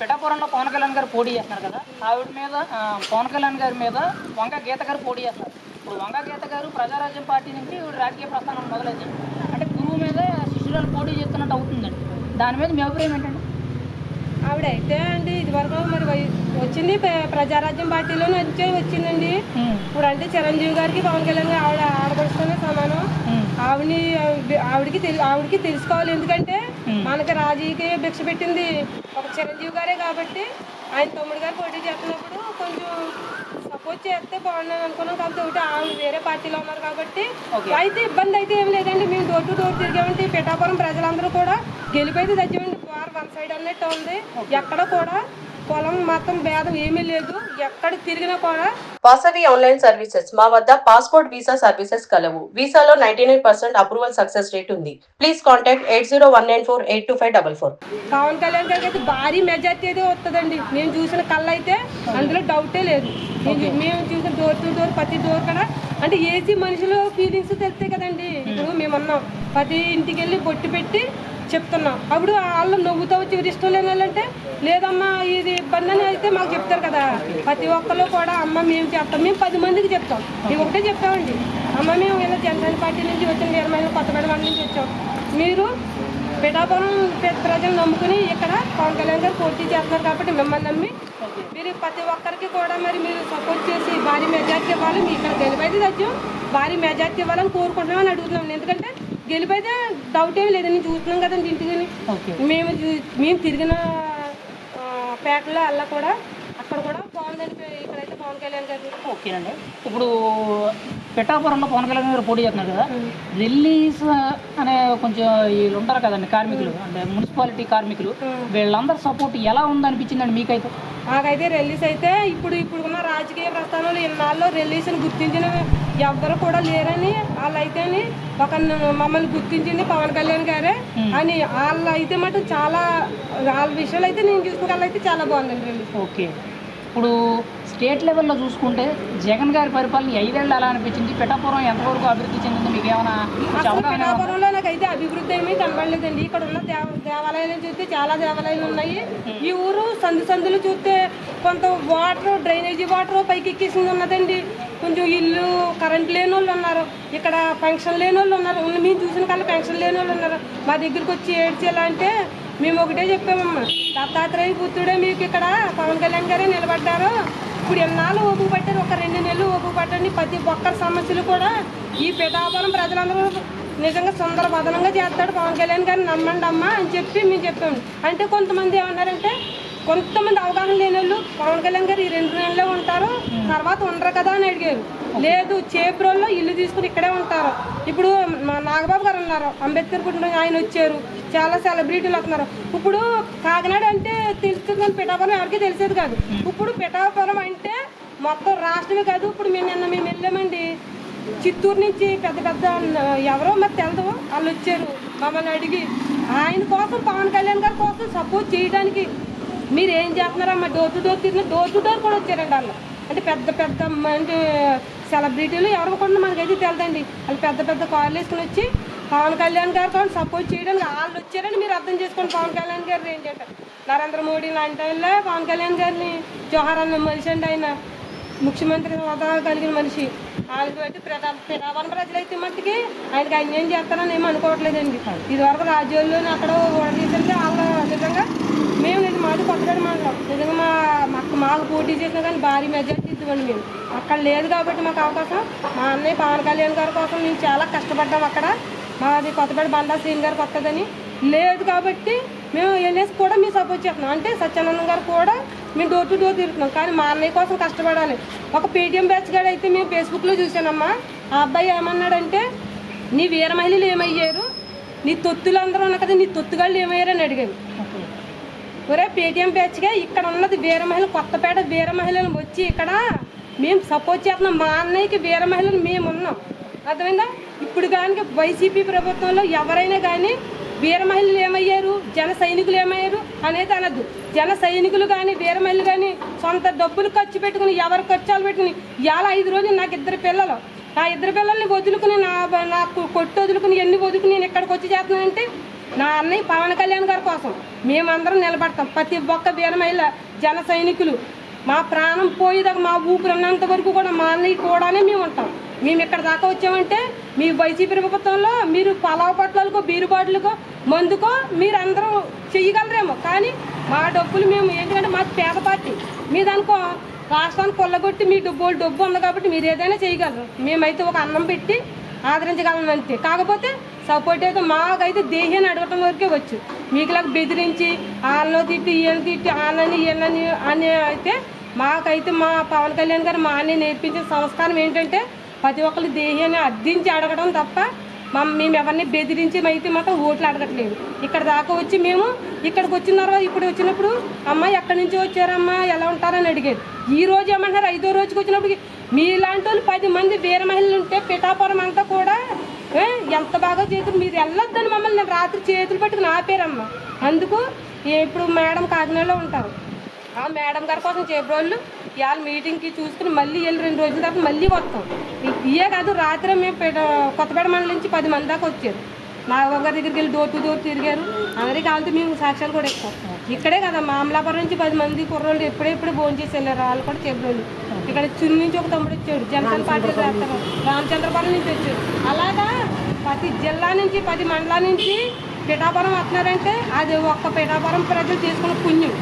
పిఠాపురంలో పవన్ కళ్యాణ్ గారు పోటీ చేస్తున్నారు కదా ఆవిడ మీద పవన్ కళ్యాణ్ గారి మీద వంగ గీత గారు పోటీ చేస్తున్నారు. ఇప్పుడు వంగ గీత గారు ప్రజారాజ్యం పార్టీ నుంచి రాజకీయ ప్రస్థానం మొదలైంది. అంటే గురువు మీద శిష్యురాలు పోటీ చేస్తున్నట్టు అవుతుందండి. దాని మీద మీ అభిప్రాయం ఏంటండి? ఆవిడైతే అండి ఇదివరకు మరి వచ్చింది ప్ర- ప్రజారాజ్యం పార్టీలో నుంచే వచ్చిందండి. ఇప్పుడు అంటే చిరంజీవి గారికి పవన్ కళ్యాణ్ గారు ఆవిడ ఆడపడుచుకునే సమానం. ఆవిడని ఆవిడకి తెలి ఆవిడకి తెలుసుకోవాలి. ఎందుకంటే మనకి రాజీకి భిక్ష పెట్టింది ఒక చిరంజీవి గారే కాబట్టి ఆయన తమ్ముడు గారు పోటీ చేస్తున్నప్పుడు కొంచెం సపోర్ట్ చేస్తే బాగుండని అనుకున్నాం కాబట్టి ఒకటి ఆవిడ వేరే పార్టీలో ఉన్నారు కాబట్టి అయితే ఇబ్బంది అయితే ఏం లేదండి. మేము డోర్ టు డోర్ తిరిగామంటే ఈ పిఠాపురం ప్రజలందరూ కూడా గెలిపైతే తెచ్చామండి వారు వన్ సైడ్ అన్నట్టు ఉంది. ఎక్కడ కూడా పొలం మొత్తం భేదం ఏమీ లేదు. ఎక్కడ తిరిగినా కూడా వాసవి ఆన్లైన్ సర్వీసెస్. మా వద్ద పాస్పోర్ట్ వీసా సర్వీసెస్ కలవు. వీసాలో ninety nine percent approval success rate ఉంది. Please contact eight zero one nine four eight two five double four. Pawan Kalyan గారికి అయితే భారీ మెజార్టీ అయితే వస్తుందండి మేము చూసిన కళ్ళు అయితే అందులో డౌటే లేదు. మేము- చూసిన డోర్ టు డోర్ ప్రతి డోర్ కూడా అంటే ఏసీ మనుషులు ఫీలింగ్స్ తెలుస్తాయి కదండి. ఇప్పుడు మేము ఉన్నాం ప్రతి ఇంటికి వెళ్ళి బొట్టు పెట్టి చెప్తున్నాం. అప్పుడు వాళ్ళు నవ్వుతూ వచ్చి ఇష్టం లేని వాళ్ళంటే లేదమ్మా ఇది ఇబ్బంది అని అయితే మాకు చెప్తారు కదా. ప్రతి ఒక్కరు కూడా అమ్మ మేము చెప్తాం మేము పది మందికి చెప్తాం. మేము ఒకటే చెప్తామండి. అమ్మ మేము ఇలా జనసేన పార్టీ నుంచి వచ్చిన వీరమైన కొత్తపేట మంది నుంచి వచ్చాం. మీరు పిఠాపురం ప్రజలు నమ్ముకుని ఇక్కడ పవన్ కళ్యాణ్ గారు పోటీ చేస్తున్నారు కాబట్టి మిమ్మల్ని నమ్మి మీరు ప్రతి ఒక్కరికి కూడా మరి మీరు సపోర్ట్ చేసి భారీ మెజార్టీ ఇవ్వాలి. మీ ఇక్కడ గెలిపైతే సత్యం. భారీ మెజార్టీ ఇవ్వాలని కోరుకుంటున్నామని అడుగుతున్నాం. ఎందుకంటే గెలిపైతే డౌట్ ఏమి లేదని చూస్తున్నాం కదండి ఇంటికి ఓకే. మేము చూ- మేము తిరిగిన పేటలో అలా కూడా అక్కడ కూడా ఇక్కడైతే పవన్ కళ్యాణ్ గారు. ఓకేనండి. ఇప్పుడు పిఠాపురంలో పవన్ కళ్యాణ్ గారు పోటీ చేస్తున్నారు కదా రిలీజ్ అనే కొంచెం వీళ్ళు ఉంటారు కదండి కార్మికులు అంటే మున్సిపాలిటీ కార్మికులు వీళ్ళందరి సపోర్ట్ ఎలా ఉందనిపించిందండి మీకైతే? మాకైతే రిలీజ్ అయితే ఇప్పుడు ఇప్పుడున్న రాజకీయ ప్రస్థానంలో ఇన్నాళ్ళు రిలీజ్ని గుర్తించిన ఎవ్వరు కూడా లేరని వాళ్ళైతేని ఒక మమ్మల్ని గుర్తించింది పవన్ కళ్యాణ్ గారే అని వాళ్ళు అయితే మటు చాలా వాళ్ళ విషయాలు అయితే నేను చూసుకున్న అయితే చాలా బాగుందండి రిలీజ్. ఓకే. ఇప్పుడు స్టేట్ లెవెల్లో చూసుకుంటే జగన్ గారి పరిపాలన ఐదేళ్ళు ఎలా అనిపించింది. పిఠాపురం ఎంతవరకు అభివృద్ధి చెందింది మీకు ఏమైనా పిఠాపురంలో నాకైతే అభివృద్ధి ఏమీ కనబడలేదండి. ఇక్కడ ఉన్న దేవ దేవాలయాలు చూస్తే చాలా దేవాలయాలు ఉన్నాయి. ఈ ఊరు సందు సందులు చూస్తే కొంత వాటర్ డ్రైనేజీ వాటర్ పైకి ఎక్కేసింది ఉన్నదండి. కొంచెం ఇల్లు కరెంట్ లేని వాళ్ళు ఉన్నారు. ఇక్కడ పెన్షన్ లేని వాళ్ళు ఉన్నారు. ఉన్న- మేము చూసిన కల్లా పెన్షన్ లేని వాళ్ళు ఉన్నారు. మా దగ్గరికి వచ్చి ఏడ్చేలా అంటే మేము ఒకటే చెప్పామమ్మా దత్తాత్రేయ పుత్రుడే మీకు ఇక్కడ పవన్ కళ్యాణ్ గారే నిలబడ్డారు. ఇప్పుడు ఎన్నాళ్ళు ఓపు పట్టారు? ఒక రెండు నెలలు ఓపు పట్టండి. ప్రతి ఒక్కరి సమస్యలు కూడా ఈ పిఠాపురం ప్రజలందరూ నిజంగా సుందర వదనంగా చేస్తాడు పవన్ కళ్యాణ్ గారిని నమ్మండి అమ్మా అని చెప్పి మేము చెప్పాము. అంటే కొంతమంది ఏమన్నారంటే కొంతమంది అవగాహన లేని వాళ్ళు పవన్ కళ్యాణ్ గారు ఈ రెండు నెలలో తర్వాత ఉండరు కదా అని అడిగారు. లేదు చేబ్రోల్లో ఇల్లు తీసుకుని ఇక్కడే ఉంటారు. ఇప్పుడు మా నాగబాబు గారు ఉన్నారు అంబేద్కర్ కుటుంబం ఆయన వచ్చారు. చాలా సెలబ్రిటీలు వస్తున్నారు. ఇప్పుడు కాకినాడ అంటే తెలుస్తుంది కానీ పిఠాపురం ఎవరికి తెలిసేది కాదు. ఇప్పుడు పిఠాపురం అంటే మొత్తం రాష్ట్రమే కాదు. ఇప్పుడు మేము నిన్న మేము వెళ్ళామండి. చిత్తూరు నుంచి పెద్ద పెద్ద ఎవరో మరి తెలదు. వాళ్ళు వచ్చారు. మమ్మల్ని అడిగి ఆయన కోసం పవన్ కళ్యాణ్ గారి కోసం సపోర్ట్ చేయడానికి మీరు ఏం చేస్తున్నారమ్మా? డోర్ టు డోర్ తిరిగిన డోర్ టు డోర్ కూడా వచ్చారండి వాళ్ళు. అంటే పెద్ద పెద్ద అంటే సెలబ్రిటీలు ఎవరు కూడా మనకైతే తెలదండి వాళ్ళు పెద్ద పెద్ద కార్లు వేసుకుని వచ్చి పవన్ కళ్యాణ్ గారు సపోర్ట్ చేయడానికి వాళ్ళు వచ్చారని మీరు అర్థం చేసుకోండి. పవన్ కళ్యాణ్ గారు ఏంటంటే నరేంద్ర మోడీ లాంటి టైంలో పవన్ కళ్యాణ్ గారిని జవహర్ అన్న మనిషి అండి ఆయన ముఖ్యమంత్రి హోదా కలిగిన మనిషి. వాళ్ళకి బట్టి ప్రజా ప్రజలు ప్రజలైతే మట్టికి ఆయనకి అన్యాయం చేస్తారని ఏమి అనుకోవట్లేదండి. ఇదివరకు రాజ్యాల్లోనే అక్కడ ఓడదీసరికి వాళ్ళ నిజంగా మేము ఇది మాది కొత్తగా మాట్లాం నిజంగా మా మాకు మాకు పోటీ చేసినా కానీ భారీ మెజార్టీ ఇద్దామండి మేము. అక్కడ లేదు కాబట్టి మాకు అవకాశం. మా అన్నయ్య పవన్ కళ్యాణ్ గారి కోసం మేము చాలా కష్టపడ్డాం అక్కడ. మాది కొత్తపేట బండా శ్రీని గారు కొత్తదని. లేదు కాబట్టి మేము ఎన్ఎస్ కూడా మీ సపోర్ట్ చేస్తున్నాం. అంటే సత్యానందం గారు కూడా మేము డోర్ టు డోర్ తిరుగుతున్నాం. కానీ మా అన్నయ్య కోసం కష్టపడాలి. ఒక పేటీఎం బ్యాచ్ గారు అయితే మేము ఫేస్బుక్లో చూసానమ్మా ఆ అబ్బాయి ఏమన్నాడంటే నీ వీర మహిళలు ఏమయ్యారు? నీ తొత్తులు అందరూ ఉన్న కదా నీ తొత్తుగాళ్ళు ఏమయ్యారు అని అడిగాను ఒరే పేటీఎం బ్యాచ్గా ఇక్కడ ఉన్నది వీర మహిళలు కొత్తపేట వీర మహిళలు వచ్చి ఇక్కడ మేము సపోర్ట్ చేస్తున్నాం. మా అన్నయ్యకి వీర మహిళలు మేము ఉన్నాం అర్థమైందా ఇప్పుడు కానీ వైసీపీ ప్రభుత్వంలో ఎవరైనా కానీ వీర మహిళలు ఏమయ్యారు? జన సైనికులు ఏమయ్యారు? అనేది అనద్దు. జన సైనికులు కానీ వీర మహిళలు కానీ సొంత డబ్బులు ఖర్చు పెట్టుకుని ఎవరు ఖర్చాలు పెట్టుకుని ఇవాళ ఐదు రోజులు నాకు ఇద్దరు పిల్లలు. ఆ ఇద్దరు పిల్లల్ని వదులుకుని నా నాకు కొట్టు వదులుకుని ఎన్ని వదులుకుని నేను ఇక్కడికి వచ్చి చేస్తున్నానంటే నా అన్నయ్య పవన్ కళ్యాణ్ గారి కోసం మేమందరం నిలబడతాం. ప్రతి ఒక్క వీరమహిళ జన సైనికులు మా ప్రాణం పోయేదాకా మా ఊపిరి ఉన్నంత వరకు కూడా మా అన్నయ్య కూడానే మేము ఉంటాం. మేము ఇక్కడ దాకా వచ్చామంటే మీ వైసీపీ ప్రభుత్వంలో మీరు పలావ్ పట్లకో బీరు బాటిల్కో మందుకో మీరు అందరూ చెయ్యగలరేమో. కానీ మా డబ్బులు మేము ఏంటంటే మాది పేద పార్టీ. మీదనుకో రాష్ట్రాన్ని కొల్లగొట్టి మీ డబ్బు డబ్బు ఉంది కాబట్టి మీరు ఏదైనా చేయగలరు మేమైతే ఒక అన్నం పెట్టి ఆదరించగలం అంతే. కాకపోతే సపోర్ట్ అయితే మాకైతే దేహాన్ని అడగటం వరకే వచ్చు. మీకులాగా బెదిరించి వాళ్ళలో తిట్టి ఈయన తిట్టి వాళ్ళని వీళ్ళని అని అయితే మాకైతే మా పవన్ కళ్యాణ్ గారు మా అన్ని నేర్పించిన సంస్కారం ఏంటంటే ప్రతి ఒక్కరు దేహాన్ని అద్దించి అడగడం తప్ప మా మేము ఎవరిని బెదిరించి అయితే మాత్రం ఓట్లు అడగట్లేదు. ఇక్కడ దాకా వచ్చి మేము ఇక్కడికి వచ్చిన తర్వాత ఇప్పుడు వచ్చినప్పుడు అమ్మ ఎక్కడి నుంచి వచ్చారమ్మా ఎలా ఉంటారని అడిగారు. ఈ రోజు ఏమంటారు ఐదో రోజుకి వచ్చినప్పుడు మీలాంటి వాళ్ళు పది మంది వీర మహిళలు ఉంటే పిఠాపురం అంతా కూడా ఏ, ఎంత బాగా చేతులు మీరు వెళ్ళొద్దని మమ్మల్ని రాత్రి చేతులు పట్టుకుని ఆపేరమ్మా. అందుకు ఇప్పుడు మేడం కాకినాడలో ఉంటారు. మేడం గారి కోసం చేపరోళ్ళు ఇవాళ మీటింగ్కి చూసుకుని మళ్ళీ వెళ్ళి రెండు రోజుల తర్వాత మళ్ళీ వస్తాం. ఇయే కాదు రాత్రి మేము పేట కొత్తపేట మండలం నుంచి పది మంది దాకా వచ్చారు. నాగబాబు గారి దగ్గరికి వెళ్ళి డోర్ టు డోర్ తిరిగారు. అందరికీ కాలితే మేము సాక్ష్యాలు కూడా ఎక్కువ ఇక్కడే కదా మామలాపురం నుంచి పది మంది కుర్రోళ్ళు ఎప్పుడెప్పుడు భోజనం చేసి వెళ్ళారు. వాళ్ళు కూడా చేపరోళ్ళు ఇక్కడ చున్ని నుంచి ఒక తమ్ముడు వచ్చాడు జనసేన పార్టీ చేస్తారు రామచంద్రపురం నుంచి వచ్చాడు. అలాగా ప్రతి జిల్లా నుంచి పది మండలాల నుంచి పిఠాపురం వస్తున్నారంటే అది ఒక్క పిఠాపురం ప్రజలు చేసుకున్న పుణ్యం.